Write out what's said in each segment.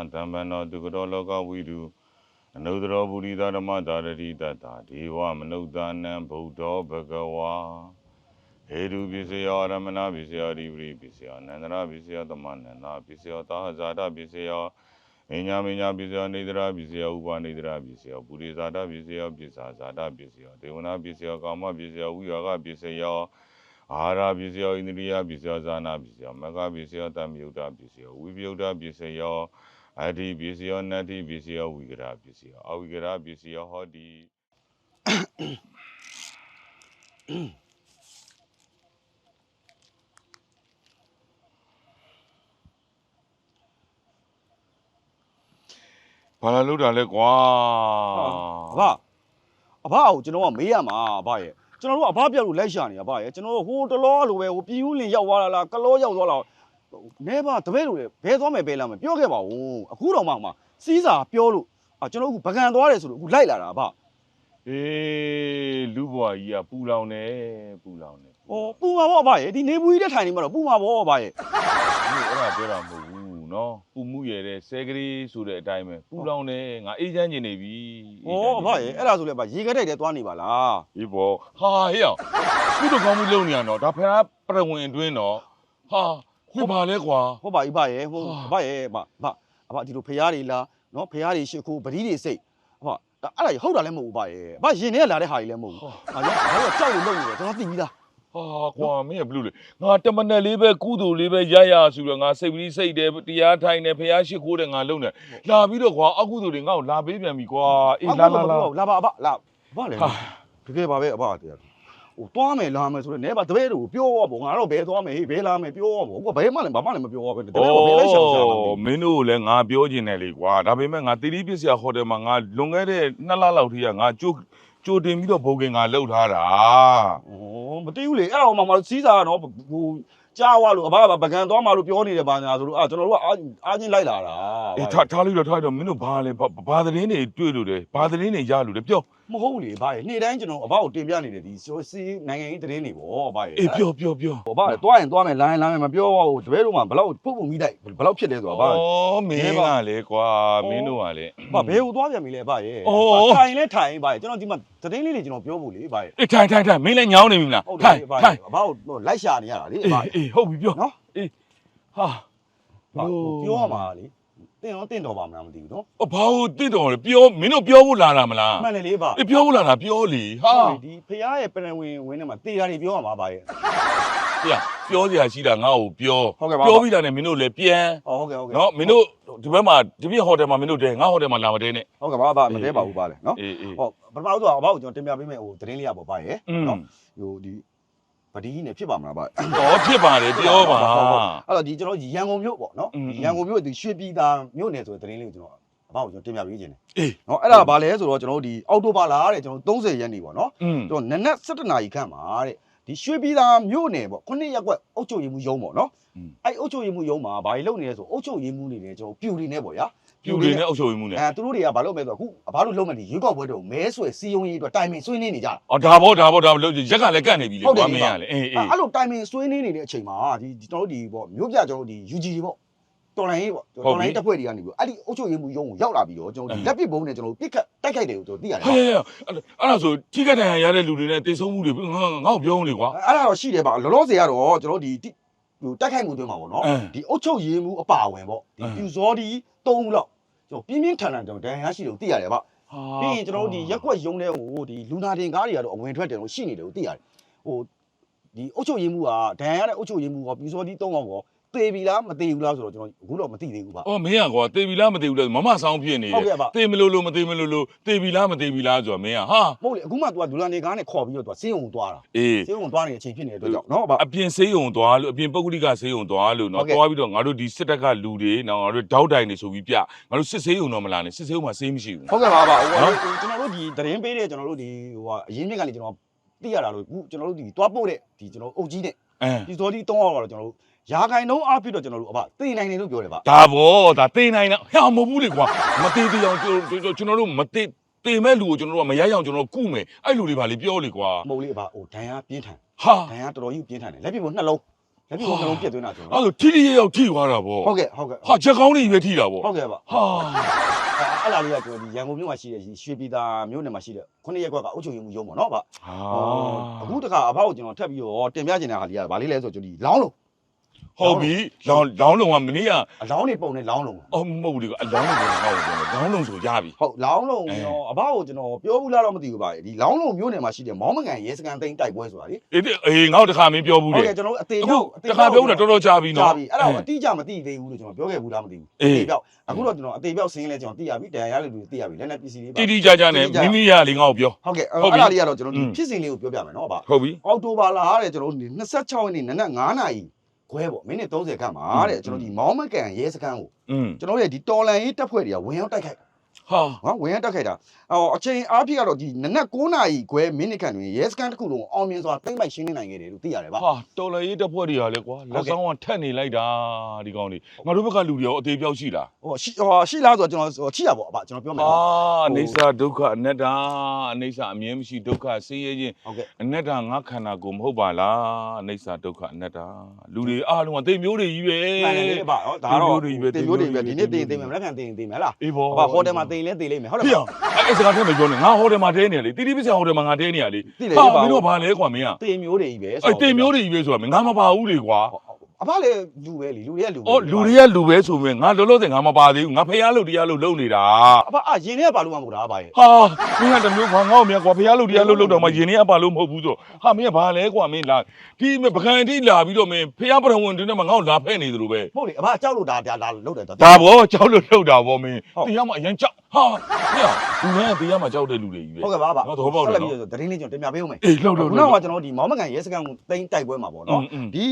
ရဏတမ္ပန္နောဒုက္ခတောလောကဝိတုအနုတ္တရောပုရိသဓမ္မတာရတိတတ္တာဒေဝမနုဿာနံဗုဒ္ဓောဘဂဝါဟေတုပစ္စယောရမဏပစ္စယောရိပရိပစ္စယောအနန္တရပစ္စယောသမန္နနာပစ္စယောသာဟဇာတပစ္စယောအညာမညာပစ္စယောနေတရာပစ္စယောဥပနေတရာပစ္စယောပုရိသတာပစ္စယောပစ္စာဇာတပစ္စယောဒေဝနာပစ္စယောကာမပစ္စယောဝိယောဂပစ္စယောအာဟာရပစ္စယောဣန္ဒြိယပစ္စယောဇာနာပစ္စယောမဂ္ဂပစ္စယောတမယုတ်တပစ္စယောဝိပယုတ်တပစ္စယော အတ္တိပစ္စယောနတ္တိပစ္စယောဝိကရပစ္စယောအဝိကရပစ္စယောဟောတိဘာလာလို့တာလဲကွာအဘအဘကိုကျွန်တော်ကမေးရမှာအဘရဲ့ကျွန်တော်တို့ကအဘပြောက်လို့လိုက်ရှာနေအဘရဲ့ကျွန်တော်တို့ဟိုတလောလိုပဲဟိုပြည်ဦးလင်ရောက်သွားတာလားကလောရောက်သွားလား နဲပါတပည့်လိုလေဘဲသွားမယ်ဘဲလာမယ်ပြောခဲ့ပါဦးအခုတော့မှမှစီးစာပြောလို့အာကျွန်တော်အခုပကံသွားတယ်ဆိုလို့အခုလိုက်လာတာအဘအေးလူဘွားကြီးကပူလောင်နေပူလောင်နေဟောပူမှာပေါ့အဘရဲ့ဒီနေဘူးကြီးတဲ့ထိုင်နေမှာတော့ပူမှာပေါ့အဘရဲ့ဒီအဲ့ဒါပြောတာမဟုတ်ဘူးနော်ပူမှုရတဲ့ဆဲကလေးဆိုတဲ့အတိုင်းပဲပူလောင်နေငါအေးချမ်းကျင်နေပြီဟောအဘရဲ့အဲ့ဒါဆိုလေအဘရေခဲတိုက်တဲ့သွားနေပါလားဒီဘောဟာဟေ့အောင်ကုတို့ကောင်းမှုလုပ်နေရတော့ဒါဖះပရဝင်အတွင်းတော့ဟာ ဟုတ်ပါလဲကွာဟုတ်ပါပြီအဘရဲ့ဟိုဟာအဘရဲ့အဘအဘအဘဒီလိုဖရားတွေလားနော်ဖရားတွေရှ िख ိုးပတိတွေစိတ်အဘဒါအဲ့ဒါကြီးဟုတ်တာလည်းမဟုတ်ဘူးအဘရဲ့အဘရင်ထဲကလာတဲ့ဟာကြီးလည်းမဟုတ်ဘူးဟာလေဘာလို့ကြောက်လို့လုံနေလဲကျွန်တော်သိပြီးသားဟာကွာမင်းကဘလူးလေငါတမနယ်လေးပဲကုသိုလ်လေးပဲရရဆိုတော့ငါစိတ်ပြီးစိတ်တယ်တရားထိုင်တယ်ဖះရှိခိုးတယ်ငါလုံတယ်လာပြီးတော့ကွာအကုသိုလ်တွေငါ့ကိုလာပေးပြန်ပြီကွာအေးလာလာလာလာပါအဘလာဘာလဲဟာတကယ်ပါပဲအဘတရား ဟိုတွားမယ်လာမယ်ဆိုတော့နဲပါတပည့်တို့ပြောတော့ဗောငါတော့ဘဲသွားမယ်ဟေးဘဲလာမယ်ပြောတော့ဗောကိုကဘဲမှလည်းဘာမှလည်းမပြောတော့ပဲတပည့်ကဘဲလိုက်ရှောင်ရှာမှာမင်းတို့လည်းငါပြောချင်တယ်လေကွာဒါပေမဲ့ငါတီတီပစ္စယဟိုတယ်မှာငါလွန်ခဲ့တဲ့နှစ်လလောက်ထိကငါကြိုးကြိုတင်ပြီးတော့ဘုံကင်ငါလှုပ်ထားတာဩမသိဘူးလေအဲ့တော့မှမစီးစာကတော့ဟိုကြားွားလို့အဘကပကံသွားမှလို့ပြောနေတယ်ဘာညာဆိုလို့အာကျွန်တော်တို့ကအားအားချင်းလိုက်လာတာအေးထားထားလိုက်တော့ထားလိုက်တော့မင်းတို့ဘာလဲဘာဘာသတင်းတွေတွေ့လို့တယ်ဘာသတင်းတွေရလို့တယ်ပြော မဟုတ်ဘူးလေဘာရဲ့နေ့တိုင်းကျွန်တော်အဘကိုတင်ပြနေတယ်ဒီစီးနိုင်ငံရေးသတင်းတွေဗောဘာရဲ့အေးပြောပြောပြောဟိုဘာလဲတွားရင်တွားမယ်လိုင်းလိုင်းမယ်မပြောဘူးတပည့်တို့မှဘလောက်ပုတ်ပုတ်မိတိုက်ဘလောက်ဖြစ်လဲဆိုတာဘာလဲဩမင်းကလေကွာမင်းတို့ကလေဘာဘယ်ဟိုသွားပြန်ပြီလဲဘာရဲ့အော်ထိုင်လဲထိုင်ဘာရဲ့ကျွန်တော်ဒီမှာသတင်းလေးတွေကျွန်တော်ပြောဖို့လေဘာရဲ့အေးထိုင်ထိုင်ထိုင်မင်းလည်းညောင်းနေပြီမလားဟုတ်တထိုင်ယ်ဘာထိုင်ဘာကိုလိုက်ရှာနေရတာလေအေးဘာအေးဟုတ်ပြီပြောနော်အေးဟာဘာပြောရမှာလေ တင်းတော့တင်းတော်ပါမလားမသိဘူးနော်အဘာကိုတင့်တော်လဲပြောမင်းတို့ပြောဖို့လာတာမလားမှန်တယ်လေဘာအေးပြောဖို့လာတာပြောလေဟာဒီဖရားရဲ့ပြန်ဝင်ဝင်ထဲမှာတေတာတွေပြောရမှာဘာရဲ့ပြပြောစရာရှိတာငါ့ကိုပြောဟုတ်ကဲ့ပါပြောပြီးတာနဲ့မင်းတို့လည်းပြန်ဟောဟုတ်ကဲ့ဟုတ်ကဲ့နော်မင်းတို့ဒီဘက်မှာဒီပြဟိုတယ်မှာမင်းတို့တဲငါဟိုတယ်မှာလာမတဲနဲ့ဟုတ်ကဲ့ဘာဘာမတဲပါဘူးဘာလဲနော်အေးအေးဟောပထမဆုံးတော့ဘာကိုကျွန်တော်တင်ပြပေးမယ်ဟိုသတင်းလေးရပါဘာရဲ့อืมနော်ဟိုဒီ ဗဒီနဲ့ဖြစ်ပါမလားဘာ တော့ဖြစ်ပါတယ်ပြောပါ အဲ့တော့ဒီကျွန်တော်ရန်ကုန်မြို့ပေါ့နော် อืม ဒီရန်ကုန်မြို့ဒီရွှေပြည်သာမြို့နယ်ဆိုတဲ့သတင်းလေးကိုကျွန်တော်အဘောက်ကျွန်တော်တင်ပြပေးခြင်းတယ် အေး နော်အဲ့ဒါဘာလဲဆိုတော့ကျွန်တော်တို့ဒီအောက်တိုဘာလာတဲ့ကျွန်တော်30ရက်နေ့ပေါ့နော် อืม ကျွန်တော်နနက်7နာရီခန့်မှာတဲ့ဒီရွှေပြည်သာမြို့နယ်ပေါ့ခုနှစ်ရက်ကွက်အုတ်ချုပ်ရေးမှုရုံးပေါ့နော်အဲ့အုတ်ချုပ်ရေးမှုရုံးမှာဘာကြီးလုပ်နေလဲဆိုအုတ်ချုပ်ရေးမှုနေတယ်ကျွန်တော်ပြူတွေနဲ့ပေါ့ဗျာ ပြူတွေနဲ့အုပ်ချုပ်ရေးမှုနဲ့အဲသူတို့တွေကဘာလုပ်မဲဆိုတော့အခုဘာလို့လုပ်မဲဒီရွေးကောက်ပွဲတော့မဲဆွဲစီယုံရေးအတွက်တိုင်ပင်ဆွေးနွေးနေကြတာအော်ဒါဘောဒါဘောဒါဘောလို့ရက်ကလည်းကန့်နေပြီလေကွာမင်းကလေအေးအေးအဲ့လိုတိုင်ပင်ဆွေးနွေးနေတဲ့အချိန်မှာဒီကျွန်တော်တို့ဒီပေါ့မြို့ပြကျွန်တော်တို့ဒီ UG တွေပေါ့တော်လိုင်းရေးပေါ့တော်လိုင်းရေးတပ်ဖွဲ့တွေကနေပြီးအဲ့ဒီအုတ်ချုပ်ရေးမှုရုံးကိုရောက်လာပြီးတော့ကျွန်တော်ဒီလက်ပစ်ဘုံနဲ့ကျွန်တော်တို့ပြစ်ခတ်တိုက်ခိုက်တယ်ကိုကျွန်တော်သိရတယ်ဟဲ့အဲ့ဒါဆိုထိကတန်ရရတဲ့လူတွေနဲ့တိတ်ဆုံးမှုတွေငါငါ့ကိုပြောဦးလေကွာအဲ့ဒါတော့ရှိတယ်ပါလောလောဆယ်ကတော့ကျွန်တော်ဒီဟိုတိုက်ခိုက်မှုတွေမှာပေါ့နော်အင်းဒီအုတ်ချုပ်ရေးမှုအပါဝင်ပေါ့ဒီအင်းပြူစောဒီ ၃ဦးလောက်ကျွန်တော်ပြင်းပြင်းထန်ထန်ကျွန်တော်ဒဏ်ရာရှိတယ်ကိုသိရတယ်ဗျပြီးရင်ကျွန်တော်တို့ဒီရက်ကွက်ရုံးတဲ့ဟိုဒီလူနာတင်ကားတွေကတော့အဝင်ထွက်တယ်လို့ရှိနေတယ်ကိုသိရတယ်ဟိုဒီအုတ်ချုပ်ရေးမှုကဒဏ်ရာရတဲ့အုတ်ချုပ်ရေးမှုကပြူစောဒီ၃အောင်ကော သေပြီလားမသေဘူးလားဆိုတော့ကျွန်တော်အခုတော့မသိသေးဘူးဗျအော်မင်းကကွာတေပြီလားမတေဘူးလားမမဆောင်ဖြစ်နေဟုတ်ကဲ့ပါတေမလို့လို့မတေမလို့လို့တေပြီလားမတေပြီလားဆိုတော့မင်းကဟာမဟုတ်လေအခုမှ तू ကလူနာတင်ကားနဲ့ခေါ်ပြီးတော့ तू ဆေးရုံကိုသွားတာအေးဆေးရုံကိုသွားနေတဲ့အချိန်ဖြစ်နေတဲ့အတွက်ကြောင့်နော်ဗျအပြင်ဆေးရုံသွားလို့အပြင်ပုဂ္ဂလိကဆေးရုံသွားလို့ဟုတ်နော်ကဲ့သွားပြီးတော့ငါတို့ဒီစစ်တပ်ကလူတွေနော်ငါတို့တောက်တိုင်နေဆိုပြီးပြငါတို့စစ်ဆေးရုံတော့မလာနဲ့စစ်ဆေးရုံမှာဆေးမရှိဘူးဟုတ်ကဲ့ပါပါဟိုနော်ကျွန်တော်တို့ဒီသတင်းပေးတဲ့ကျွန်တော်တို့ဒီဟိုဟာအရင်မြစ်ကနေကျွန်တော်သိရတာလို့အခုကျွန်တော်တို့ဒီတွားပို့တဲ့ဒီကျွန်တော်အုပ်ကြီးနဲ့အဲဒီစောဒီ၃အောင်ကတော့ကျွန်တော်တို့ ရာခိုင်နှုန်းအားဖြင့်တော့ကျွန်တော်တို့အဘသိနိုင်တယ်လို့ပြောတယ်ဗျဒါဘောဒါတေးနိုင်တာဟဲ့မဟုတ်ဘူးလေကွာမတေးသေးအောင်ကျွန်တော်ကျွန်တော်တို့မတေးတေးမဲ့လူကိုကျွန်တော်တို့ကမရရအောင်ကျွန်တော်တို့ကုမယ်အဲ့လူတွေပါလေပြောလေကွာမဟုတ်လေအဘဟိုဒဏ်ရာပြင်းထန်ဟာဒဏ်ရာတော်တော်ကြီးပြင်းထန်တယ်လက်ပြပေါ်နှလုံးလက်ပြီးတော့နှလုံးပြက်သွင်းတာကျွန်အဲ့တော်လိုထိထိရောက်ရောက်ထိသွားတာဗောဟုတ်ကဲ့ဟုတ်ကဲ့ဟာချက်ကောင်းလေးပဲထိတာဗောဟုတ်ကဲ့ပါဟာအဲ့လာလေးကကျွန်တော်ဒီရန်ကုန်မြို့မှာရှိတဲ့ဒီရွှေပြည်သာမြို့နယ်မှာရှိတဲ့ခုနှစ်ရက်ကွက်ကအုပ်ချုပ်ရေးမှုရုံးပေါ့နော်ဗျဟာအခုတခါအဖေကိုကျွန်တော်ထပ်ပြီးတော့တင်ပြချင်တဲ့ဟာလေးကဘာလေးလဲဆိုတော့ကျွန်တော်ဒီလောင်းလုံး ဟုတ်ပြီလောင်းလောင်းလုံးကမနေ့ကအလောင်းနေပုံနဲ့လောင်းလုံးအော်မဟုတ်ဘူးလေအလောင်းလုံးကိုငါ့ကိုပြောတယ်လောင်းလုံးဆိုရပြီဟုတ်လောင်းလုံးကျွန်တော်အဖေကိုကျွန်တော်ပြောဘူးလားတော့မသိဘူးဗျဒီလောင်းလုံးမြို့နယ်မှာရှိတဲ့မောင်းမကန်ရဲစခန်းသိန်းတိုက်ပွဲဆိုတာလေအေးဒီအေးငါ့ကိုတခါမင်းပြောဘူးဟုတ်လေကဲ့ကျွန်တော်တို့အသေးအခုရောက်အသေးတခါပြောတာတော်တော်ကြာပြီကြာနော်ပြီအဲ့ဒါကိုအတိအကျမသိသေးဘူးလို့ကျွန်တော်ပြောခဲ့ဘူးလားမသိဘူးအေးအသေးပြောက်အခုတော့ကျွန်တော်အသေးပြောက်စင်းလဲကျွန်တော်သိရပြီတရားရလို့သိရပြီလက်နက်ပစ္စည်းလေးပါတိတိကျကျနဲ့မိမိရလေငါ့ကိုပြောဟုတ်ကဲ့ဟုတ်ပြီအဲ့ဒါလေးကတော့ကျွန်တော်ဒီอืมဖြစ်စဉ်လေးကိုပြောပြမယ်နော်ဗျဟုတ်ပြီအောက်တိုဘာလတဲ့ကျွန်တော်တို့26ရက်နေ့နနက်9နာရီ ခွဲပေါ့မိနစ်30ခန့်မှာတဲ့ကျွန်တော်ဒီမောင်းမကန်ရဲစခန်းကိုอืมကျွန်တော်တို့ရဲ့ဒီတော်လန်ရေးတပ်ဖွဲ့တွေကဝင်ရောက်တိုက်ခိုက် ဟာနော်ဝင်ရောက်တိုက်ခိုက်တာအော်အချိန်အားဖြင့်ကတော့ဒီနနက်9နာရီခွဲမိနစ်ခန့်တွင်ရဲစခန်းတစ်ခုလုံးအောင်မြင်စွာသိမ့်ပိုက်ရှင်းနေနိုင်ခဲ့တယ်လို့သိရတယ်ဗျဟာတော်လည်းရေးတက်ဖွဲ့တွေကလည်းကွာလက်ဆောင်ကထက်နေလိုက်တာဒီကောင်လေးငါတို့ဘက်ကလူတွေရောအသေးပြောက်ရှိလားဟိုရှိဟိုရှိလားဆိုတော့ကျွန်တော်ချိရပေါ့အဘကျွန်တော်ပြောမယ်ဟာနော်အိဋ္ဌဒုက္ခအနတ္တအိဋ္ဌအမြဲမရှိဒုက္ခဆင်းရဲခြင်းဟုတ်ကဲ့အနတ္တငါခန္ဓာကိုယ်မဟုတ်ပါလားအိဋ္ဌဒုက္ခအနတ္တလူတွေအားလုံးကသိမျိုးတွေကြီးပဲမှန်တယ်လေဗျဟောဒါတော့တင်မျိုးတွေပဲတင်မျိုးတွေပဲတင်ဒီမျိုးတွေနေ့တင်တင်မယ်မနေ့ကတင်တင်မယ်လားအေးဘောအဘဟိုတယ်မှာတင်လဲတင်လိမ့်မယ်ဟုတ်တယ်ဖေအောင်အဲ့စကားထဲမှာပြောနေငါဟိုတယ်မှာတဲနေရလေတီတီပစ္စယဟိုတယ်မှာငါတဲနေရလေသိတယ်ဟာလေပါ မင်းတို့ကဘာလဲကွာမင်းကတင်မျိုးတွေကြီးပဲအဲ့တင်မျိုးတွေကြီးပဲဆိုတာမင်းငါမပါဘူးလေကွာအဘလည်းလူပဲလေလူတွေကလူပဲအော်လူတွေကလူပဲဆိုပေမဲ့ငါလောလောဆယ်ငါမပါသေးဘူးငါဖះလို့တရားလို့လုံနေတာအဘအရင်ထဲကပါလို့မှမဟုတ်တာအဘရဲ့ဟာမင်းကတမျိုးခွာငေါ့မြကွာဖះလို့တရားလို့လုံတော့မှယင်နေအပါလို့မဟုတ်ဘူးဆိုဟာမင်းကဘာလဲကွာမင်းလာဒီပကံတိလာပြီးတော့မင်းဖះပထဝဝင်တွင်မှာငါ့ကိုလာဖဲ့နေသလိုပဲ ဟုတ်လေအဘကြောက်လို့ဒါဒါဒါလုတ်တယ်ဒါဘောကြောက်လို့လှုပ်တာဘောမင်းဟုတ်တရားမှအရင်ကြောက် ဟာဟဲ့လူငန်းကပေးရမှာကြောက်တဲ့လူတွေကြီးပဲဟုတ်ကဲ့ပါပါနော်သဘောပေါက်တယ်နော်တတင်းလေးကျွန်တော်တင်ပြပေးအောင်မယ်အေးလောက်လောက်နောက်မှာကျွန်တော်ဒီမောင်မကန်ရဲစခန်းကိုတိမ့်တိုက်ပွဲမှာပေါ့နော်ဒီ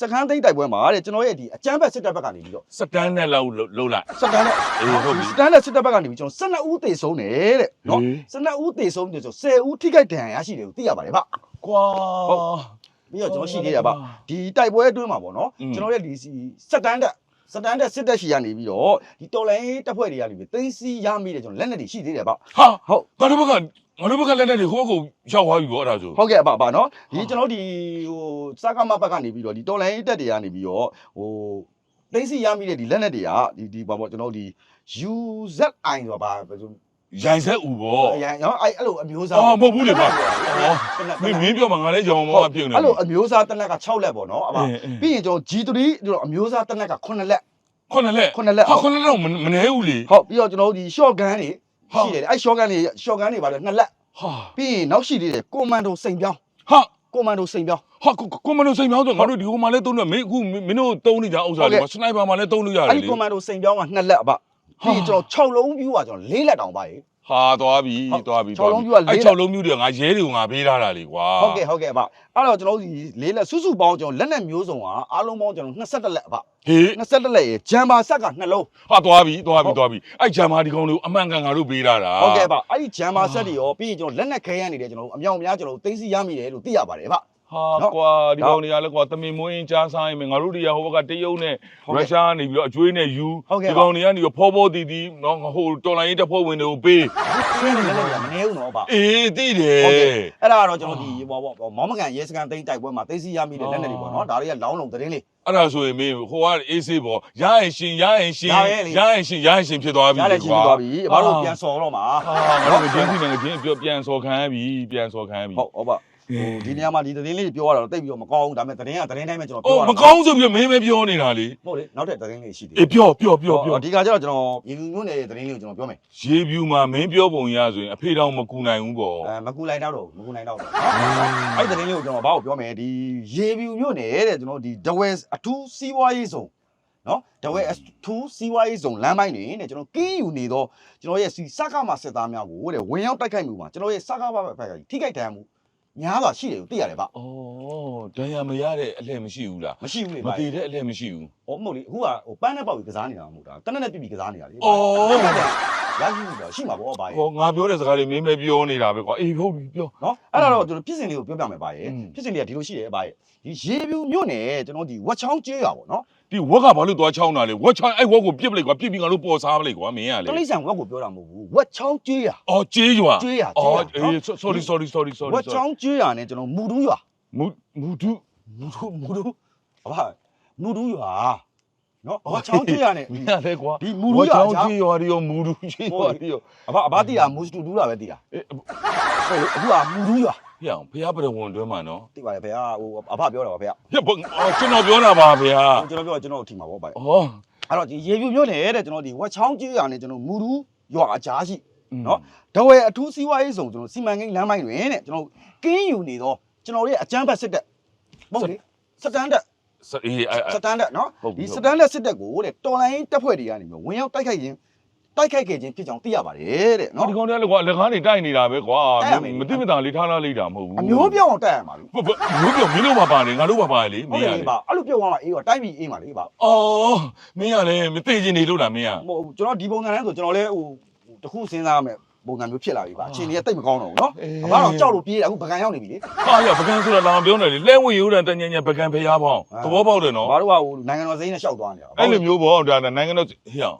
စခန်းတိမ့်တိုက်ပွဲမှာတဲ့ကျွန်တော်ရဲ့ဒီအကြမ်းဖက်စစ်တပ်ဘက်ကနေပြီးတော့စတန်းနဲ့လောက်လှုပ်လိုက်စတန်းနဲ့အေးဟုတ်ပြီစတန်းနဲ့စစ်တပ်ဘက်ကနေပြီးကျွန်တော်12ဦးတေဆုံးတယ်တဲ့နော်12ဦးတေဆုံးတယ်ဆို10ဦးထိခိုက်ဒဏ်ရာရရှိတယ်ကိုသိရပါတယ်ဗျကွာဟုတ်ပြီးတော့ကျွန်တော်ရှိသေးတယ်ဗျဒီတိုက်ပွဲအတွင်းမှာပေါ့နော်ကျွန်တော်ရဲ့ဒီစက်တန်းတက် စတန်တက်စစ်တပ်ရှိရနေပြီးတော့ဒီတော်လိုင်းတပ်ဖွဲ့တွေကနေပြီးသိမ်းစီရမိတယ်ကျွန်တော်လက်နက်တွေရှိသေးတယ်ဗျဟာဟုတ်ငါတို့ဘက်ကငါတို့ဘက်ကလက်နဲ့တွေဟိုကိုရောက်သွားပြီပေါ့အဲ့ဒါဆိုဟုတ်ကဲ့အပါပါနော်ဒီကျွန်တော်ဒီဟိုစကားမဘက်ကနေပြီးတော့ဒီတော်လိုင်းတက်တွေကနေပြီးတော့ဟိုသိမ်းစီရမိတဲ့ဒီလက်နက်တွေကဒီဒီဘာပေါ့ကျွန်တော်ဒီ UZI ဆိုတာဘာဆိုရိုင်ဆက်ဥပေါ့အရင်နော်အဲ့အဲ့လိုအမျိုးအစားအော်မဟုတ်ဘူးလေပါတနက်မင်းမင်းပြောမှာငါလည်းရောင်မောကပြုတ်နေအဲ့လိုအမျိုးအစားတနက်က6လက်ပေါ့နော်အပါအေးအေးပြီးရင်ကျွန်တော် G3 တို့အမျိုးအစားတနက်က9လက် ခုနှစ်လက်9လက်ဟာခုနှစ်လက်တော့မမနေဘူးလေဟုတ်ပြီးတော့ကျွန်တော်တို့ဒီ short gun တွေဟာရှိတယ်လေအဲ့ short gun တွေ short gun တွေပါလေ2လက်ဟာပြီးရင်နောက်ရှိသေးတယ် commando စိန်ပြောင်းဟာ commando စိန်ပြောင်းဟာကွန်မန်ဒိုစိန်ပြောင်းဆိုငါတို့ဒီဟိုမှာလည်းသုံးတယ်မင်းအခုမင်းတို့သုံးနေကြဥစ္စာတွေစနိုက်ပါမှာလည်းသုံးလို့ရတယ်အဲ့ဒီလေ commando စိန်ပြောင်းက2လက်အပါပြီးရင်ကျွန်တော်6လုံး view ကကျွန်တော်4လက်တောင်ပါရေဟာသွားပြီဟုတ်သွားပြီခြောက်လုံးပြူကလေးအဲ့လက်6လုံးပြူတွေကငါရဲတွေကိုငါပေးထားတာလေကွာဟုတ်ကဲ့ဟုတ်ကဲ့အပါအဲ့တော့ကျွန်တော်တို့ဒီ4လက်စုစုပေါင်းကျွန်တော်လက်နဲ့မျိုးစုံကအားလုံးပေါင်းကျွန်တော်22လက်အပါ ဟေး22လက်ရေဂျမ်ဘာဆက်က2လုံးဟာသွားပြီသွားပြီဟုတ်သွားပြီအဲ့ဂျာမာဒီကောင်တွေကိုအမှန်ကန်ငါတို့ပေးထားတာဟုတ်ကဲ့ပါအဲ့ဒီဂျမ်ဘာဆက်တွေရောပြီးရင်ကျွန်တော်လက်နဲ့ခဲရနေတယ်ကျွန်တော်တို့အမြောင်များကျွန်တော်တို့သိသိရမိတယ်လို့သိရပါတယ်ဗျ ဟာနော်ကွာဒီကောင်တွေကလည်းကွာတမင်မွေးရင်ကြားဆိုင်မယ်ငါတို့တွေကဟိုဘက်ကတရုတ်နဲ့ဟုတ်ရုကဲ့ရှားကနေပြီးတော့အကျွေးနဲ့ယူဟုတ်ကဲ့ဒီကောင်တွေကနေပြီးဖောဖောတီတီနော်ဟိုတော်လိုင်းရေးတပ်ဖွဲ့ဝင်တွေကိုပေးဒီနေ့လည်းလည်းမနေဘူးနော်ဗျအေးသိတယ်ဟုတ်ကဲ့အဲ့ဒါကတော့ကျွန်တော်ဒီဟောပေါ့မောင်းမကန်ရဲစကန်တိတ်တိုက်ပွဲမှာသိသိရမိတဲ့လက်နဲ့တွေပေါ့နော်ဒါတွေကလောင်းလုံးသတင်းလေးအဲ့ဒါဆိုရင်မင်းဟိုကအေးဆေးပေါ့ရရင်ရှင်ရရင်ရှင်ရရဲ့လေရရင်ရှင်ရရင်ရှင်ဖြစ်သွားပြီရလည်းချင်းပြီးသွားပြီအဘတို့ပြန်စော်တော့မှာဟာငါတို့ကချင်းစီနဲ့ချင်းပြောပြန်စော်ခံရပြီပြန်စော်ခံရပြီဟုတ်ဟုတ်ပါ ဟိုဒီနေရာမှာဒီသတင်းလေးပြောရတော့တိတ်ပြီးတော့မကောင်းဘူးဒါပေမဲ့သတင်းကသတင်းတိုင်းပဲကျွန်တော်အိုးပြောရမကောင်းဆိုပြီးမင်းပဲပြောနေတာလေဟုတ်လေနောက်ထပ်သတင်းလေးရှိသေးအေးပြောပြောပြောပြောဒီကကျတော့ကျွန်တော်ရေလူမျိုးနယ်ရဲ့သတင်းလေးကိုကျွန်တော်ပြောမယ်ရေပြူမှာမင်းပြောပုံရဆိုရင်အဖေတောင်မကူနိုင်ဘူးပေါ့အဲမကူလိုက်တော့တော့မကူနိုင်တော့တော့အဲ့ဒီသတင်းလေးကိုကျွန်တော်ဘာကိုပြောမယ်ဒီရေပြူမျိုးနယ်တဲ့ကျွန်တော်ဒီ The West အထူးစီးပွားရေးဆောင်နော် The West အထူးစီးပွားရေးဆောင်လမ်းပိုင်းတွင်တဲ့ကျွန်တော်ကင်းယူနေတော့ကျွန်တော်ရဲ့စီစကားမှာစစ်သားများကိုတဲ့ဝင်ရောက်တိုက်ခိုက်မှုမှာကျွန်တော်ရဲ့စကားဘက်ဘက်ကထိခိုက်ဒဏ်မှု များစွာရှိတယ်ကိုသိရတယ်ဗျဩဒဏ်ရာမရတဲ့အလှည့်မရှိဘူးလားမရှိဘူးလေမဗျတည်တဲ့အလှည့်မရှိဘူးဟောမဟုတ်လေအခုကဟိုပန်းနဲ့ပေါက်ပြီးကစားနေတာမဟုတ်တာတနက်နဲ့ပြပြီးကစားနေတာလေဩရရှိမှုတော့ရှိမှာပေါ့ဗျာ ဟောငါပြောတဲ့စကားလေးမင်းပဲပြောနေတာပဲကွာအေးဟုတ်ပြီပြော နော်အဲ့ဒါတော့ကျွန်တော်ဖြစ်စဉ်လေးကိုပြောပြမယ်ဗျာอืม ဖြစ်စဉ်လေးကဒီလိုရှိတယ်ဗျာဒီရေပြူမြို့နယ်ကျွန်တော်ဒီဝက်ချောင်းကျေးရွာပေါ့နော် ဒီဝက်ကဘာလို့သွားချောင်းတာလဲဝက်ချောင်းအဲ့ဝက်ကိုပြစ်ပလိုက်ကွာပြစ်ပြီးငါတို့ပေါ်စားပလိုက်ကွာမင်းကလေတလိษံဝက်ကိုပြောတာမဟုတ်ဘူးဝက်ချောင်းကျေးရွာအော်ကြေးရွာကျေးရွာအော်ကျေးရွာအေး sorry sorry sorry sorry ဝက်ချောင်းကျေးရွာနဲ့ကျွန်တော်မူတူးရွာမူမူတုမူတူးမူတူးအဘမူတူးရွာနော်အဘချောင်းကျွေးရနဲ့မင်းရလဲကွာဒီမူလူရွာချောင်းကြားချီရွာတွေရောမူလူချီရွာတွေရောအဘအဘတီးတာမူစတူတူးတာပဲတီးတာအေးဟုတ်လေအခုကမူတူးရွာ ဖျောင်းဖျားပရဝန်တွဲမှာနော်တီးပါတယ်ဖေကဟိုအဘပြောတာပါဖေကဖျက်ဘအော်ကျွန်တော်ပြောတာပါဗျာကျွန်တော်ပြောကျွန်တော်ထီမှာပေါ့ဗျဩအဲ့တော့ဒီရေပြူမျိုးနဲ့တဲ့ကျွန်တော်ဒီဝက်ချောင်းကျွေးရနဲ့ကျွန်တော်မူတူးရွာအကြားရှိနော်ဒဝဲအထူးစီးပွားရေးဆောင်ကျွန်တော်စီမံကိန်းလမ်းပိုင်းတွင်တဲ့ကျွန်တော်ကင်းယူနေတော့ကျွန်တော်ရဲ့အကြမ်းဖက်စစ်တပ်မဟုတ်လေစတန်ဒတ်စအေးအဲ့စတန်ဒတ်နော်ဟုတ်ပြီဒီစတန်ဒတ်စစ်တပ်ကိုတဲ့တော်လိုင်းတပ်ဖွဲ့တွေကနေပြီးဝင်ရောက်တိုက်ခိုက်ခြင်း တိုက်ခိုက်ခဲ့ခြင်းဖြစ်ကြောင်းသိရပါတယ်တဲ့နော်နော်ဒီကောင်တွေကလည်းကွာလက်ကားနေတိုက်နေတာပဲကွာတိုက်ရမယ်မသိမသာလေးထားလာလိုက်တာမဟုတ်ဘူးအမျိုးပြောင်းအောင်တိုက်ရမှာလို့ဘဘမျိုးပြောမင်းတို့ပါပါတယ်ငါတို့ပါပါတယ်လေမဟုတ်င်းတရယ်လေလေပါအဲ့လိုပြောသွားမှအေးပါတိုက်ပြီးအေးပါလေပါအော်မင်းရလေမသိချင်နေလို့လားမင်းရဟိုကျွန်တော်ဒီပုံစံနဲ့ဆိုကျွန်တော်လည်းဟိုတခုစဉ်းစားရမယ် ပုံစံမျိုးဖြစ်လာပြီပါအချိန်ကြီးတိတ်မကောင်းတော့ဘူးနော်အမတော့ကြောက်လို့ပြေးတယ်အခုပကံရောက်နေပြီလေဟာရပကံဆိုတာလာမပြောနဲ့လေလဲဝင်ရိုးတန်တညံ့ညံ့ပကံဖျားပေါင်းသဘောပေါက်တယ်နော်ဘာလို့ကဟိုနိုင်ငံတော်စိမ်းနဲ့ရှောက်သွားနေတာအဲ့လိုမျိုးပေါ့ဒါနိုင်ငံတော်ဟေ့အောင်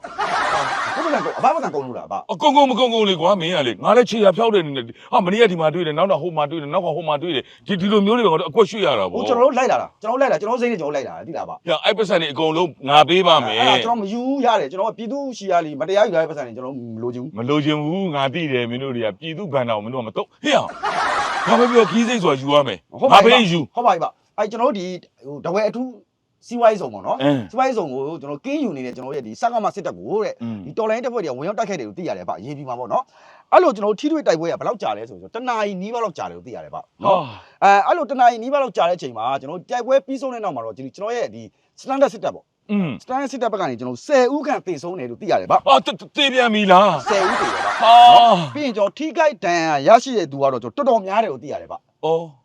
ဘုပကံကောအဘပကံကောလို့လားဗျအကုန်ကုန်မကုန်ကုန်လေကွာမင်းရလေငါလည်းခြေရဖြောက်တယ်နေတယ်ဟာမနေ့ကဒီမှာတွေ့တယ်နောက်တော့ဟိုမှာတွေ့တယ်နောက်ကဟိုမှာတွေ့တယ်ဒီဒီလိုမျိုးတွေကတော့အကွက်ရွှေ့ရတာဟိုပေါ့ကျွန်တော်တို့လိုက်လာတာကျွန်တော်တို့လိုက်လာကျွန်တော်စိမ်းနဲ့ကျွန်တော်လိုက်လာတာသိလားဗျဟေ့အဲ့ပတ်စံတွေအကုန်လုံးငါပေးပါမယ်အဲ့ဒါကျွန်တော်မယူရတယ်ကျွန်တော်ကပြည်သူရှီယာလီမတရားယူရတဲ့ပတ်စံတွေကျွန်တော်မလိုချင်ဘူးမလိုချင်ဘူးငါသိတယ်မင်းတို့တွေကပြည်သူဘဏ္ဍာကိုမင်းတို့ကမတော့ဟေ့အောင်ငါမပြောခီးစိတ်ဆိုတာယူရမယ်ငါပေးယူ ဟုတ်ပါပြီဗျအဲ့ကျွန်တော်တို့ဒီဟိုတဝဲအထူးစီးပွားရေးဆောင်ပေါ့နော်အင်းစီးပွားရေးဆောင်ကိုကျွန်တော်ကင်းယူနေတဲ့ကျွန်တော်ရဲ့ဒီစကားမစစ်တပ်ကိုတဲ့อืม ဒီတော်လိုင်းတပ်ဖွဲ့တွေကဝင်ရောက်တိုက်ခိုက်တယ်လို့သိရတယ်ဗျရေးပြီးမှာပေါ့နော်အဲ့လိုကျွန်တော်တို့ထိတွေ့တိုက်ပွဲကဘယ်လောက်ကြာလဲဆိုတော့တနာရီနီးပါးလောက်ကြာတယ်လို့သိရတယ်ဗျဟာနော် အဲအဲ့လိုတနာရီနီးပါးလောက်ကြာတဲ့အချိန်မှာကျွန်တော်တိုက်ပွဲပြီးဆုံးတဲ့နောက်မှာတော့ကျွန်တော်ရဲ့ဒီစတန်ဒတ်စစ်တပ်ပေါ့ อืมစတန်ဒတ်စစ်တပ်ဘက်ကနေကျွန်တော်10ဦးခန့်တင်ဆုံးတယ်လို့သိရတယ်ဗျဟာတေးပြန်ပြီလား10ဦးတည်တယ်ဗျဟာပြီးရင်ကျွန်တော်ထိခိုက်ဒဏ်ရာရရှိတဲ့သူကတော့ကျွန်တော်တော်တော်များတယ်လို့သိရတယ်ဗျဩ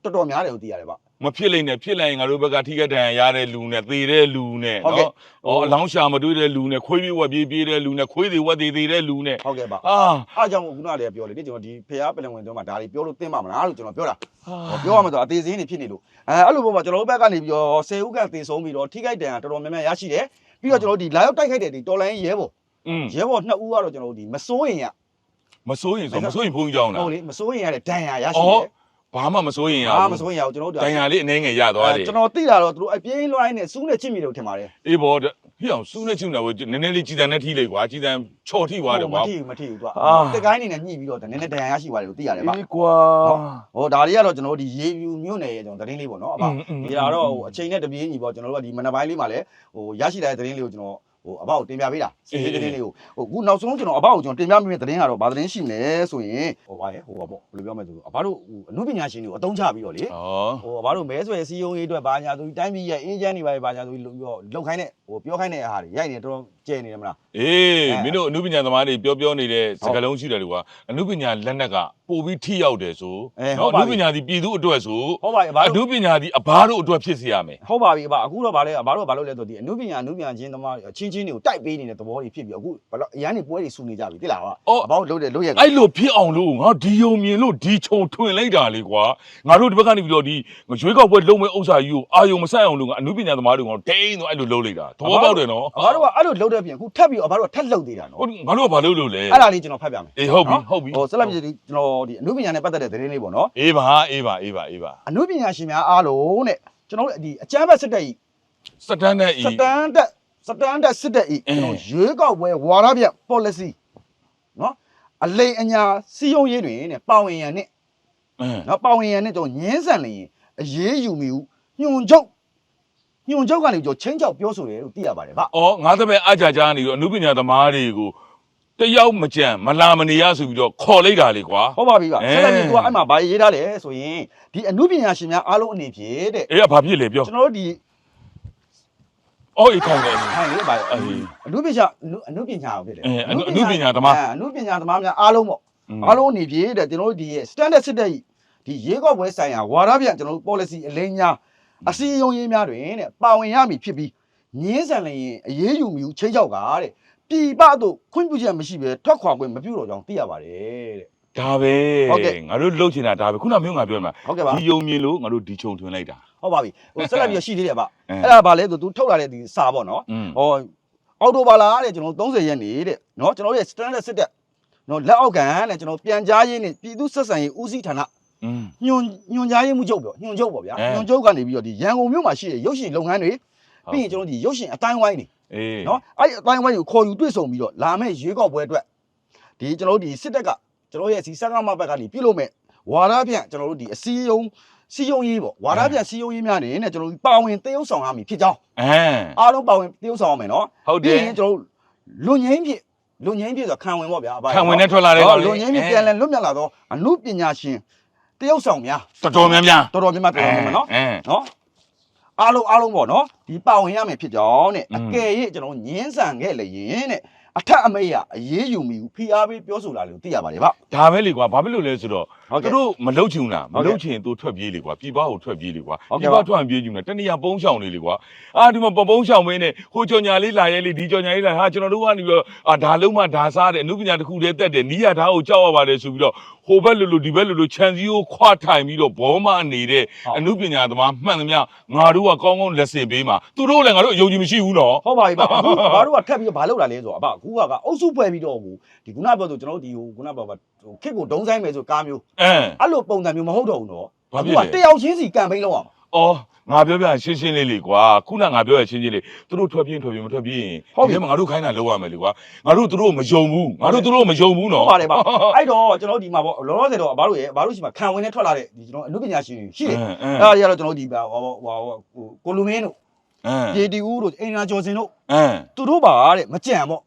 တော်တော်များတယ်လို့သိရတယ်ဗျ မဖြစ်လိမ့်နဲ့ဖြစ်လိုက်ရင်ငါတို့ဘက်ကထိခိုက်ဒဏ်ရာရတဲ့လူနဲ့သေတဲ့လူနဲ့ဟုတ်ကဲ့ နော်ဩအလောင်းရှာမတွေ့တဲ့လူနဲ့ခွေးပြေးဝက်ပြေးပြေးတဲ့လူနဲ့ခွေးသေးဝက်သေးသေးတဲ့လူနဲ့ဟုတ်ကဲ့ဗျဟာအားကြောင့်ခုနကလည်းပြောလေဒီကျွန်တော်ဒီဖျားပလင်ဝင်တော့မှဒါတွေပြောလို့သိမှာမလားလို့ကျွန်တော်ပြောတာဟာပြောရမှာဆိုအသေးစင်းတွေဖြစ်နေလို့အဲအဲ့လိုပေါ့ပါကျွန်တော်တို့ဘက်ကနေပြီးတော့10ဦးခန့်တင်ဆုံးပြီးတော့ထိခိုက်ဒဏ်ရာတော်တော်များများရရှိတယ်ပြီးတော့ကျွန်တော်တို့ဒီလာရောက်တိုက်ခိုက်တဲ့ဒီတော်လိုင်းရဲဘော်อืมရဲဘော်2ဦးကတော့ကျွန်တော်တို့ဒီမစိုးရင်ရမစိုးရင်ဆိုမစိုးရင်ဘုန်းကြီးကြောင်းလားဟုတ်လေမစိုးရင်ရတဲ့ဒဏ်ရာရရှိဩတယ် ဘာမှမစိုးရင်ရဘူးဘာမှမစိုးရင်ရဘူးကျွန်တော်တို့ဒိုင်ယာလေးအနေငယ်ရသွားတယ်ကျွန်တော်သိတာတော့သူတို့အပြင်းလွှိုင်းနဲ့စူးနဲ့ချစ်မိတယ်လို့ထင်ပါတယ်အေးဘောဟိအောင်စူးနဲ့ချစ်နေတာကိုနည်းနည်းလေးကြည်တန်နဲ့ထိလိုက်ကွာကြည်တန်ချော်ထိသွားတယ်ကွာမထိဘူးမထိဘူးသူကတကိုင်းနေနဲ့ညှိပြီးတော့နည်းနည်းဒိုင်ယာရရှိသွားတယ်လို့သိရတယ်ဗျအေးကွာဟောဒါလေးကတော့ကျွန်တော်တို့ဒီရေပြူမြို့နယ်ရဲ့ကျွန်တော်သတင်းလေးပေါ့နော်အဖဒါတော့ဟိုအချိန်နဲ့တပြေးညီပေါ့ကျွန်တော်တို့ကဒီမနက်ပိုင်းလေးမှာလည်းဟိုရရှိလာတဲ့သတင်းလေးကိုကျွန်တော် ဟိုအဘကိုတင်ပြပေးတာစီစဉ်သတင်းလေးကိုဟိုအခုနောက်ဆုံးကျွန်တော်အဘကိုကျွန်တော်တင်ပြပေးမယ့်သတင်းကတော့ဗာသတင်းရှိမလဲဆိုရင်ဟိုပါရဲ့ဟိုပါပေါ့ဘယ်လိုပြောမလဲဆိုတော့အဘတို့ဟိုအမှုပညာရှင်တွေကိုအသုံးချပြီးတော့လေဩဟိုအဘတို့မဲဆွဲစီယုံရေးအတွက်ဘာညာဆိုပြီးတိုင်းပြည်ရဲ့အေဂျင့်တွေပါဘာညာဆိုပြီးလို့ပြောလောက်ခိုင်းတဲ့ဟိုပြောခိုင်းတဲ့အားတွေရိုက်နေတော်တော်ကျဲနေတယ်မလားအေးမင်းတို့အနုပညာသမားတွေပြောပြောနေတဲ့စကားလုံးရှိတယ်လို့ကအနုပညာလက်နက်ကပို့ပြီးထိရောက်တယ်ဆိုအဲဟုတ်နော်ပါအပြီနုပညာဒီပြည်သူအတွက်ဆိုဟုတ်ပါရဲ့အဘအနုတို့ပညာဒီအဘတို့အတွက်ဖြစ်စေရမယ်ဟုတ်ပါပြီအဘအခုတော့ဗာလဲအဘတို့ကဘာလို့လဲဆိုတော့ဒီအမှုပညာအမှုပညာချင်းသမားတွေချင်းချင်းတွေကိုတိုက်ပေးနေတဲ့သဘောတွေဖြစ်ပြီးအခုဘာလို့အရန်နေပွဲတွေဆူနေကြပြီတိလားဟာအဘတို့လုပ်တယ်လုပ်ရအဲ့လိုဖြစ်အောင်လို့ငါဒီယုံမြင်လို့ဒီခြုံထွင်လိုက်တာလေကွာငါတို့ဒီဘက်ကနေပြီးတော့ဒီရွေးကောက်ပွဲလုံးမဲ့ဥစ္စာကြီးကိုအာယုံမဆိုင်အောင်လို့ငါအနုပညာသမားတွေကတိန်းတော့အဲ့လိုလုပ်လိုက်တာသဘောပေါက်တယ်နော်အဘတို့ကအဲ့လိုလုပ်တဲ့ပြင်အခုထပ်ပြီးအဘတို့ကထပ်လုပ်သေးတာနော်ဟုတ်ငါတို့ကဘာလုပ်လို့လဲအဲ့ဒါလေးကျွန်တော်ဖတ်ပြမယ်အေးဟုတ်ပြီဟုတ်ပြီဟိုဆက်လက်ပြီးဒီကျွန်တော်ဒီအမှုပညာနဲ့ပတ်သက်တဲ့သတင်းလေးပေါ့နော်အေးပါအေးပါအေးပါအေးပါအမှုပညာရှင်များအားလုံးတဲ့ကျွန်တော်တို့ဒီအကျမ်းဘတ်စစ်တပ်ကြီးစတန်နဲ့ဤစတန်ဒတ်စတန်ဒတ်စစ်တပ်ကြီးအင်းကျွန်တော်ရွေးကောက်ပွဲဝါရပြ policy နော်အလိမ်အညာစီယုံရေးတွင်တဲ့ပါဝင်ရန်နဲ့အင်းနော်ပါဝင်ရန်နဲ့ကျွန်တော်ညင်းဆန်လျင်အရေးယူမိဟုညွန်ချုပ် ညွန်ချုပ်ကနေကျွန်တော်ချင်းချောက်ပြောဆိုတယ်လို့သိရပါတယ်ဗျအော်ငါတပည့်အကြကြနေတော့အနုပညာသမားတွေကိုတယောက်မကြံမလာမနေရဆိုပြီးတော့ခေါ်လိုက်တာလေကွာ ဟုတ်ပါပြီဗျအဲဆက်လက်ပြီးသူကအဲ့မှာဗာရေးထားတယ်ဆိုရင်ဒီအမှုပညာရှင်များအားလုံးအနေဖြင့်တဲ့အေးကဘာဖြစ်လဲပြောကျွန်တော်တို့ဒီအော်အေးထောင်တယ် ဟိုင်းလေးဗာအေးအမှုပညာအမှုပညာကိုဖြစ်တယ်အဲအနုအနုပညာသမားအမှုပညာသမားများအားလုံးပေါ့ အားလုံးအနေဖြင့်တဲ့ကျွန်တော်တို့ဒီ standard စစ်တဲ့ဒီရေကောက်ပွဲဆိုင်ရာဝါဒပြန်ကျွန်တော်တို့ policy အလိမ်များ အစီရင်ရင်းများတွင်တဲ့ပါဝင်ရမည်ဖြစ်ပြီးငင်းဆန်လျင်အေးယူမူချင်းချောက်ကတဲ့ပြည်ပသို့ခွင့်ပြုချက်မရှိဘဲထွက်ခွာခွင့်မပြုတော့ကြောင်းသိရပါတယ်တဲ့ ဒါပဲဟုတ်ကဲ့ငါတို့လှုပ်ချင်တာဒါပဲခုနမျိုးငါပြောမှာဟုတ်ကဲ့ပါ ဒီယုံမြင်လို့ငါတို့ဒီခြုံထွင်လိုက်တာ ဟုတ်ပါပြီဟိုဆက်လက်ပြီးတော့ရှိသေးတယ်ဗျအင်း အဲ့ဒါဗာလဲဆိုသူထုတ်လာတဲ့ဒီစာပေါ့နော်อืมဟောအော်တိုဘာလာတဲ့ကျွန်တော်တို့30ရက်နေ့တဲ့နော်ကျွန်တော်တို့ရဲ့ standard စစ်တဲ့နော်လက်အောက်ကန်တဲ့ကျွန်တော်ပြန်ကြားရင်းနဲ့ပြည်သူဆက်ဆံရေးဦးစီးဌာန ညွန်ညွန်ကြားရေးမှုချုပ်ပြောညွန်ချုပ်ပေါ့ဗျာအဲညွန်ချုပ်ကနေပြီးတော့ဒီရန်ကုန်မြို့မှာရှိတဲ့ရုပ်ရှင်လုပ်ငန်းတွေပြီးရင်ကျွန်တော်ဒီရုပ်ရှင်အတိုင်းဝိုင်းနေအေးနော်အဲ့ဒီအတိုင်းဝိုင်းကိုခေါ်ယူတွေ့ဆုံပြီးတော့လာမယ့်ရွေးကောက်ပွဲအတွက်ဒီကျွန်တော်တို့ဒီစစ်တပ်ကကျွန်တော်ရဲ့စီစက်ကမဘက်ကနေပြုလုပ်မဲ့ဝါဒပြန့်ကျွန်တော်တို့ဒီအစည်းအရုံးစီယုံရေးပေါ့ဝါဒပြန့်စီယုံရေးများနေနဲ့ကျွန်တော်တို့ပါဝင်တရုပ်ဆောင်ရမည်ဖြစ်ကြောင်းအမ်အားလုံးပါဝင်တရုပ်ဆောင်ရမယ်နော်ဟုတ်တပြီးယ်ရင်ကျွန်တော်တို့လွန်ငင်းဖြစ်လွန်ငင်းဖြစ်ဆိုခံဝင်ပေါ့ဗျာအဘခံဝင်နဲ့ထွက်လာတဲ့ဟောကောင်လေးလွန်ငင်းဖြစ်ပြန်လဲလွတ်မြောက်လာတော့အမှုပညာရှင် တရုပ်ဆောင်များတော်တော်များများတော်တော်များများတော်တော်များများနော်အမ်နော်အားလုံးအားလုံးပေါ့နော်ဒီပါဝင်ရမယ်ဖြစ်ကြောင်းတဲ့อืအมကယ်၍ကျွန်တော်ညင်းဆန်ခဲ့လေရင်တဲ့အထက်အမိတ်ရအရေးယူမိဘူးဖိအားပေးပြောဆိုလာလို့သိရပါတယ်ဗျဒါပဲလေကွာဘာဖြစ်လို့လဲဆိုတော့ဟုတ်ကဲ့သူတို့မလုတ်ချင်ဘူးလားမဟုတ်ကဲ့လုတ်ချင်သူထွက်ပြေးလေကွာပြည်ပကိုထွက်ပြေးလေကွာဟုတ်ကဲ့ပြည်ပထွက်ပြေးကြည့်နေတနည်းပုံးရှောင်နေလေကွာအာဒီမှာပုံးရှောင်မင်းနဲ့ဟိုကြော်ညာလေးလာရဲလေဒီကြော်ညာလေးလာဟာကျွန်တော်တို့ကနေပြီးတော့အာဒါလုံးမှဒါစားတယ်အမှုပညာတစ်ခုတည်းတက်တယ်နီးရထားကိုကြောက်ရပါတယ်ဆိုပြီးတော့ဟို ဘက်လူလူဒီဘက်လူလူခြံစည်းကိုခွာထိုင်ပြီးတော့ဘောမနေတဲ့ဟုတ်အမှုပညာသမားမှန်သမျှငါတို့ကကောင်းကောင်းလက်စင်ပေးမှာသူတို့လည်းငါတို့အယုံကြည်မရှိဘူးနော်ဟုတ်ပါပြီဗျအခုဘာတို့ကထပ်ပြီးတော့ဘာလုပ်လာလဲဆိုတော့အဘအခုကအုပ်စုဖွဲ့ပြီးတော့ဟိုဒီခုနပြောဆိုကျွန်တော်တို့ဒီဟိုခုနပြောပါဟိုခစ်ကိုဒုံဆိုင်မယ်ဆိုကားမျိုးအင်းအဲ့လိုပုံစံမျိုးမဟုတ်တော့ဘူးနော်ဘာဖြစ်လဲတယောက်ချင်းစီကမ်ပိန်းလုပ်အောင်အော် ငါပြောပြရှင်းရှင်းလေးလေကွာခုနငါပြောရရှင်းရှင်းလေးသူတို့ထွက်ပြင်းထွက်ပြင်းမထွက်ပြင်းဟုတ်ပြီဒီထဲမှာငါတို့ခိုင်းတာလောက်ရမယ်လေကွာငါတို့သူတို့မယုံဘူးငါတို့သူတို့မယုံဘူးဟုနော်တ်ပါတယ်ဗျအဲ့တော့ကျွန်တော်တို့ဒီမှာပေါ့လောလောဆယ်တော့ဘာလို့ရဲဘာလို့ရှိမှခံဝင်နဲ့ထွက်လာတဲ့ဒီကျွန်တော်အမှုပညာရှင်တွေရှိတယ်အင်းအင်းအဲ့ဒါကြီးကတော့ကျွန်တော်တို့ဒီဟိုဟိုဟိုကိုလူမင်းတို့အင်းပြေတီဦးတို့အင်နာကျော်စင်တို့အင်းသူတို့ပါတဲ့မကြံပေါ့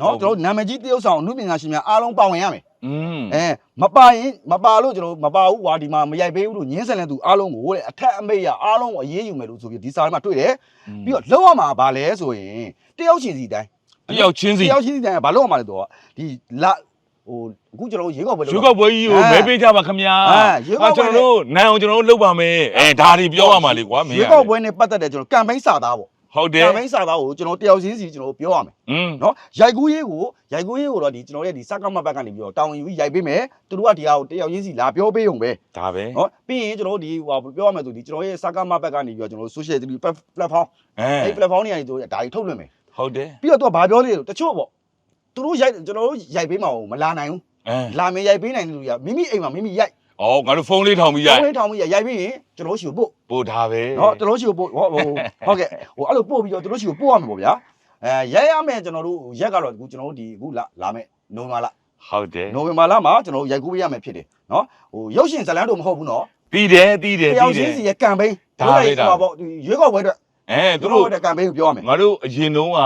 နော်ဟုတ်ပြီကျွန်တော်တို့နာမည်ကြီးတရုပ်ဆောင်အမှုပညာရှင်များအားလုံးပါဝင်ရမယ် อืมအဲမပါရင်မပါလို့ကျွန်တော်တို့မပါဘူးကွာဒီမှာမရိုက်ပေးဘူးလို့ညင်းဆန်တဲ့သူအားလုံးကိုတဲ့အထက်အမိတ်ရအားလုံးကိုအရေးယူမယ်လို့ဆိုပြီးဒီစာထဲမှာတွေ့တယ်ပြီးတော့လောက်ရမှာဗာလဲဆိုရင်တယောက်ချင်းစီတိုင်းတယောက်ချင်းစီတယောက်ချင်းစီတိုင်းကဘာလောက်ရမှာလဲတော့ဒီလာဟိုအခုကျွန်တော်တို့ရေကောက်ပဲရွေးကောက်ပွဲကြီးကိုအဲမဲပေးကြပါခင်ဗျာအဲရွေးကောက်ပွဲကျွန်တော်တို့နိုင်အောင်ကျွန်တော်တို့လုပ်ပါမယ်အဲဒါတွေပြောရမှာလေကွာမင်းရေကောက်ပွဲနဲ့ပတ်သက်တဲ့ကျွန်တော်ကမ်ပိန်းစာသားပေါ့ ဟုတ်တယ်ကမ်ပိန်းစာသားကိုကျွန်တော်တယောက်ချင်းစီကျွန်တော်ပြောရမယ်อืมနော်ရိုက်ကူးရေးကိုရိုက်ကူးရေးကိုတော့ဒီကျွန်တော်ရဲ့ဒီစက်ကမဘက်ကနေပြီးတော့တောင်းယူပြီးရိုက်ပေးမယ်သူတို့ကဒီဟာကိုတယောက်ချင်းစီလာပြောပေးုံပဲဒါပဲနော်ပြီးရင်ကျွန်တော်တို့ဒီဟိုပြောရမယ်ဆိုဒီကျွန်တော်ရဲ့စက်ကမဘက်ကနေပြီးတော့ကျွန်တော်တို့ social platform အဲအဲ့ platform တွေကနေတို့ဒါကြီးထုတ်လွှင့်မယ်ဟုတ်တယ်ပြီးတော့သူကဘာပြောလဲလို့တချို့ပေါ့သူတို့ရိုက်ကျွန်တော်တို့ရိုက်ပေးမှာမလာနိုင်ဘူးအဲလာမယ်ရိုက်ပေးနိုင်တဲ့လူတွေကမိမိအိမ်မှာမိမိရိုက် အော်ငါတို့ဖုန်းလေးထောင်ပြီးရိုက်ဖုန်းလေးထောင်ပြီးရိုက်ပြီးရင်ကျွန်တော်တို့ရှိကိုပို့ပို့ဒါပဲနော်ကျွန်တော်တို့ရှိကိုပို့ဟောဟိုဟုတ်ကဲ့ဟိုအဲ့လိုပို့ပြီးတော့ကျွန်တော်တို့ရှိကိုပို့ရမယ်ပေါ့ဗျာအဲရိုက်ရမယ်ကျွန်တော်တို့ရက်ကတော့အခုကျွန်တော်တို့ဒီအခုလာလာမယ်နိုဝင်ဘာလဟုတ်တယ်နိုဝင်ဘာလမှာကျွန်တော်တို့ရိုက်ကူးပေးရမယ်ဖြစ်တယ်နော်ဟိုရုပ်ရှင်ဇာတ်လမ်းတို့မဟုတ်ဘူးနော်ပြီးတယ်ပြီးတယ်တယောက်ပြီးတချင်းယ်စီရဲ့ကမ်ပိန်းဒါပဲဒါဟိုပေါ့ဒီရွေးကောက်ပွဲအတွက် အဲသူသူတို့တို့ကမ်ပိန်းကိုပြောရမယ်ငါတို့အရင်တုန်းက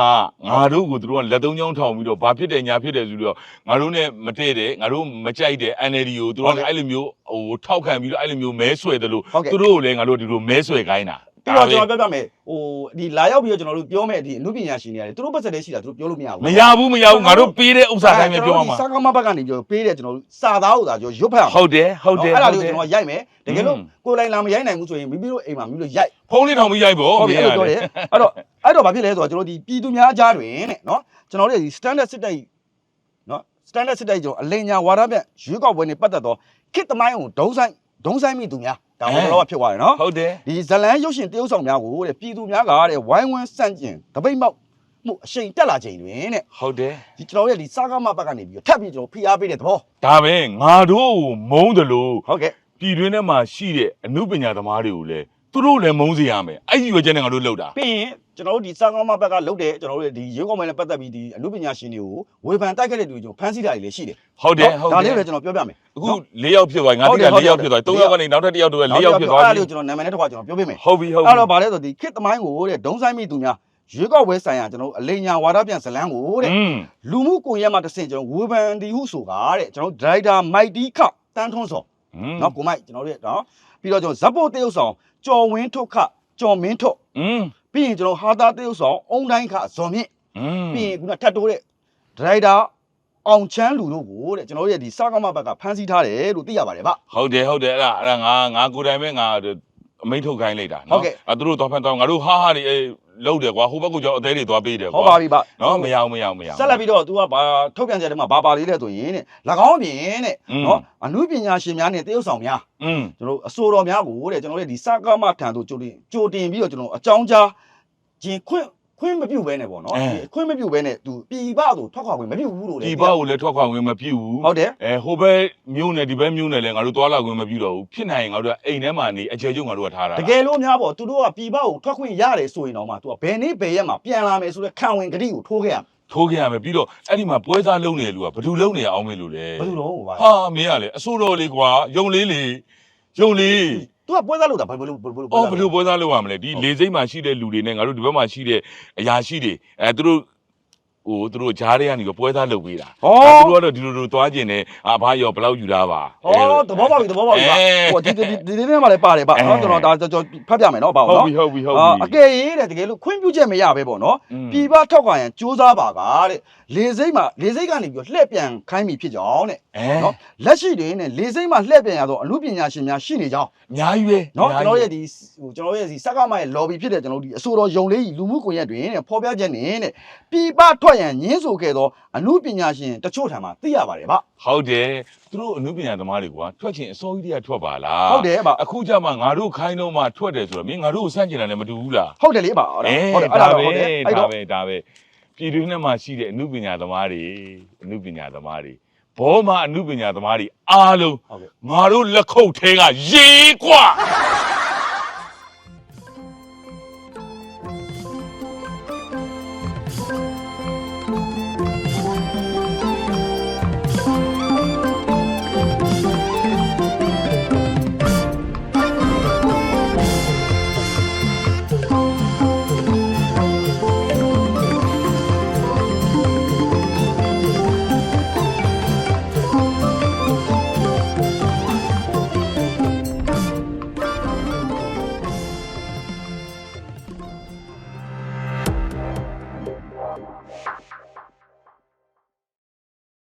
ငါတို့ကိုသူတို့ကလက်သုံးချောင်းထောင်ပြီးတော့ဘာဖြစ်တယ်ညာဖြစ်တယ်ဆိုတော့ငါတို့ ਨੇ မတည့်တယ်ငါတို့မကြိုက်တယ် NLD ကိုသူတို့ကအဲ့လိုမျိုးဟိုထောက်ခံပြီးတော့အဲ့လိုမျိုးမဲဆွဲတယ်လို့ဟုတ်ကဲ့သူတို့ကိုလည်းငါတို့ဒီလိုမဲဆွဲခိုင်းတာ ပြီးတော့ကျွန်တော်ပြောပြမယ်ဟိုဒီလာရောက်ပြီးတော့ကျွန်တော်တို့ပြောမယ်ဒီအမှုပညာရှင်တွေရတယ်သူတို့ပတ်သက်တဲ့ရှိတာသူတို့ပြောလို့မရဘူးမရဘူးမရဘူးငါတို့ပေးတဲ့ဥစ္စာတိုင်းပဲပြောရမှာစကားမဘက်ကနေပြောပေးတယ်ကျွန်တော်တို့စာသားဥသာကျွန်တော်ရွတ်ဖတ်အောင်ဟုတ်တယ်ဟုတ်တယ်အဲ့ဒါဟုတ်လေးတယ်ကိုကျွန်တော်ရိုက်မယ်တကယ်လို့อืมကိုယ်လိုက်လာမရိုက်နိုင်ဘူးဆိုရင်မိမိတို့အိမ်မှာမိမိတို့ရိုက်ဖုန်းလေးထောင်ပြီးရိုက်ဖို့ဟုတ်ပြီမအဲ့င်းလိုရပြောတယ်အဲ့တော့အဲ့တော့ဘာဖြစ်လဲဆိုတော့ကျွန်တော်ဒီပြည်သူများကြားတွင်တဲ့နော်ကျွန်တော်တို့ဒီ standard စစ်တိုက်နော် standard စစ်တိုက်ကျွန်တော်အလင်ညာဝါဒပြရွေးကောက်ပွဲနဲ့ပတ်သက်တော့ခစ်သမိုင်းကိုဒုံဆိုင် ဒုံဆိုင်မိသူများဒါမှမဟုတ်တော့ဖြစ်သွားတယ်နော်ဟုတ်တယ်ဒီဇလန်းရုပ်ရှင်တရုပ်ဆောင်များကိုတဲ့ပြည်သူများကတဲ့ဝိုင်းဝန်းစန့်ကျင်တပိတ်မောက်မှုအရှိန်တက်လာချိန်တွင်တဲ့ဟုတ်တယ်ဒီကျွန်တော်ရဲ့ဒီစားကားမဘက်ကနေပြီးတော့ထပ်ပြီးကျွန်တော်ဖိအားပေးတဲ့သဘောဒါပဲငါတို့ကိုမုန်းတယ်လို့ဟုတ်ကဲ့ပြည်တွင်းထဲမှာရှိတဲ့အမှုပညာသမားတွေကိုလည်းသူတို့လည်းမုန်းစေရမယ်အဲ့ဒီရွယ်ချက်နဲ့ငါတို့လှုပ်တာပြီးရင် ကျွန်တော်တို့ဒီစံကောင်းမဘက်ကလုပ်တယ်ကျွန်တော်တို့ဒီရုပ်ကောင်းမဲ့နဲ့ပတ်သက်ပြီးဒီအမှုပညာရှင်တွေကိုဝေဖန်တိုက်ခဲ့တဲ့လူတွေကျွန်တော်ဖမ်းဆီးတာတွေလည်းရှိတယ်ဟုတ်တယ်ဟုတ်တယ်ဒါလေးကိုလည်းကျွန်တော်ပြောပြမယ်အခု၄ယောက်ဖြစ်သွားငါတိက၄ယောက်ဖြစ်သွား၃ယောက်ကနေနောက်ထပ်၁ယောက်တော့၄ယောက်ဖြစ်သွားပြီအဲ့ဒါလေးကိုကျွန်တော်နာမည်နဲ့တစ်ခါကျွန်တော်ပြောပြမယ်ဟုတ်ပြီဟုတ်ပြီအဲ့တော့ဗာလဲဆိုဒီခစ်သမိုင်းကိုတဲ့ဒုံဆိုင်မိသူများရွေးကောက်ပွဲဆိုင်ရာကျွန်တော်အလိညာဝါဒပြန်ဇလန်းကိုတဲ့လူမှုကွန်ရက်မှာတဆင့်ကျွန်တော်ဝေဖန်ဒီဟုဆိုတာတဲ့ကျွန်တော်ဒရိုက်တာမိုက်တီခောက်တန်းထွန်းစော်နော်ကိုမိုက်ကျွန်တော်တို့ရဲ့နော်ပြီးတော့ကျွန်တော်ဇက်ပိုတေးဥဆောင်ကျော်ဝင်းထုတ်ခကျော်မင်းထုတ် ပြီးရင်ကျွန်တော်ဟာတာတရုတ်ဆောင်အုံတိုင်းခဇော်မြင့်อืมပြီးရင်ခုနထပ်တိုးတဲ့ဒရိုက်တာအောင်ချမ်းလူတို့ကိုတဲ့ကျွန်တော်တို့ရဲ့ဒီစကားမဘက်ကဖမ်းဆီးထားတယ်လို့သိရပါတယ်ဗျဟုတ်တယ်ဟုတ်တယ်အဲ့ဒါအဲ့ဒါငါငါကိုယ်တိုင်ပဲငါအမိန့်ထုတ်ခိုင်းလိုက်တာဟုတ်နော်ကဲ့အဲ့သူတို့သွားဖန်တော့ငါတို့ဟာဟာနေအေး လောက်တယ်ကွာဟိုဘက်ကကြောင့်အသေးလေးသွားပေးတယ်ကွာဟုတ်ပါပြီဗျနော်မရအောင်မရအောင်မရအောင်ဆက်လက်ပြီးတော့ तू ကဘာထုတ်ပြန်ချက်ထဲမှာဘာပါသေးလဲဆိုရင်တဲ့၎င်းပြင်တဲ့နော်အမှုပညာရှင်များနဲ့တရုတ်ဆောင်များอืมကျွန်တော်အစိုးရများကိုတဲ့ကျွန်တော်တို့ဒီစကားမထံသို့ကြိုတင်ကြိုတင်ပြီးတော့ကျွန်တော်အကြောင်းကြားခြင်းခွင့် ခွင့်မပြုတ်ဘဲနဲ့ပေါ့နော်အဲဒီခွင့်မပြုတ်ဘဲနဲ့ तू ပြည်ပသို့ထွက်ခွာခွင့်မပြုတ်ဘူးလို့လေဒီဘက်ကိုလည်းထွက်ခွာဝင်မပြုတ်ဘူးဟုတ်တယ်အဲဟိုဘက်မြို့နယ်ဒီဘက်မြို့နယ်လည်းငါတို့သွားလာဝင်မပြုတ်တော့ဘူးဖြစ်နိုင်ရင်ငါတို့ကအိမ်ထဲမှာနေအကျယ်ကျုံငါတို့ကထားတာတကယ်လို့များပေါ့သူတို့ကပြည်ပကိုထွက်ခွင့်ရတယ်ဆိုရင်တော့မှ तू ကဘယ်နေ့ဘယ်ရက်မှာပြန်လာမယ်ဆိုတဲ့ခံဝင်ကတိကိုထိုးခဲ့ရမှာထိုးခဲ့ရမယ်ပြီးတော့အဲ့ဒီမှာပွဲစားလုံးနေလူကဘယ်သူလုံးနေရအောင်မေးလို့လဲဘယ်လိုတော့ဟိုပါဟာမင်းကလေအစိုးရလေးကွာယုံလေးလေယုံလေး तू ကပွဲစားလို့တာဘယ်လိုဘယ်လိုဘယ်လို အော်ဘယ်လိုပွဲစားလုပ်ရမလဲဒီလေစိမ့်မှာရှိတဲ့လူတွေနဲ့ငါတို့ဒီဘက်မှာရှိတဲ့အရာရှိတွေအဲသူတို့ဟိုသူတို့ဂျားတွေကနေပွဲစားလုပ်ပေးတာ ဟော အဲသူတို့ကတော့ဒီလိုလိုသွားကျင်တယ်အာဘာရောဘယ်လောက်ယူတာပါ ဟောသဘောပေါက်ပြီသဘောပေါက်ပြီပါ အဲ ဟိုဒီဒီဒီဒီနေ့မှလည်းပါတယ်ပါနော်ကျွန်တော်ဒါကျွန်တော်ဖတ်ပြမယ်နော်ပါ ဟုတ် နော် ပြီဟုတ်ပြီဟုတ် အာ ပြီ အကယ်ရေးတဲ့တကယ်လို့ခွင့်ပြုချက်မရပဲပေါ့နော် อืม ပြည်ပထောက်ခွာရန်စူးစမ်းပါကတဲ့ လေစိမ့်မှာလေစိမ့်ကနေပြီးတော့လှည့်ပြန်ခိုင်းပြီဖြစ်ကြောင်းတဲ့အဲနော်လက်ရှိတွင်နဲ့လေစိမ့်မှာလှည့်ပြန်ရသောအမှုပညာရှင်များရှိနေကြောင်းအများကြီးပဲနော်အကျွန်များတော်ကြီးရဲ့ဒီဟိုကျွန်တော်ရဲ့ဒီစက္ကမရဲ့ lobby ဖြစ်တဲ့ကျွန်တော်တို့ဒီအဆိုတော်ယုံလေးကြီးလူမှုကွန်ရက်တွင်တဲ့ဖော်ပြချက်နဲ့တဲ့ပြည်ပထွက်ရန်ညင်းဆိုခဲ့သောအမှုပညာရှင်တချို့ထံမှာသိရပါတယ်ဗျဟုတ်တယ်သူတို့အမှုပညာသမားတွေကွာထွက်ချင်အစိုးရတွေကထွက်ပါလားဟုတ်တယ်ဗျအခုကြမှာငါတို့ခိုင်းတော့မှထွက်တယ်ဆိုတော့မင်းငါတို့ကိုစန့်ကျင်တာလည်းမတူဘူးလားဟုတ်တယ်လေဗျဟုတ်တယ်အဲဟုတ်တယ်အဲ့ဒါဒါပဲတော့ဟုတ်တယ်အဲ့ဒါတော့ပဲဒါပဲ ပြည်တွင်းထဲမှာရှိတဲ့အမှုပညာသမားတွေအမှုပညာသမားတွေဘောမှာအမှုပညာသမားတွေအားလုံး ဟုတ်ကဲ့ ငါတို့လက်ခုပ်ထဲကရေးกว่า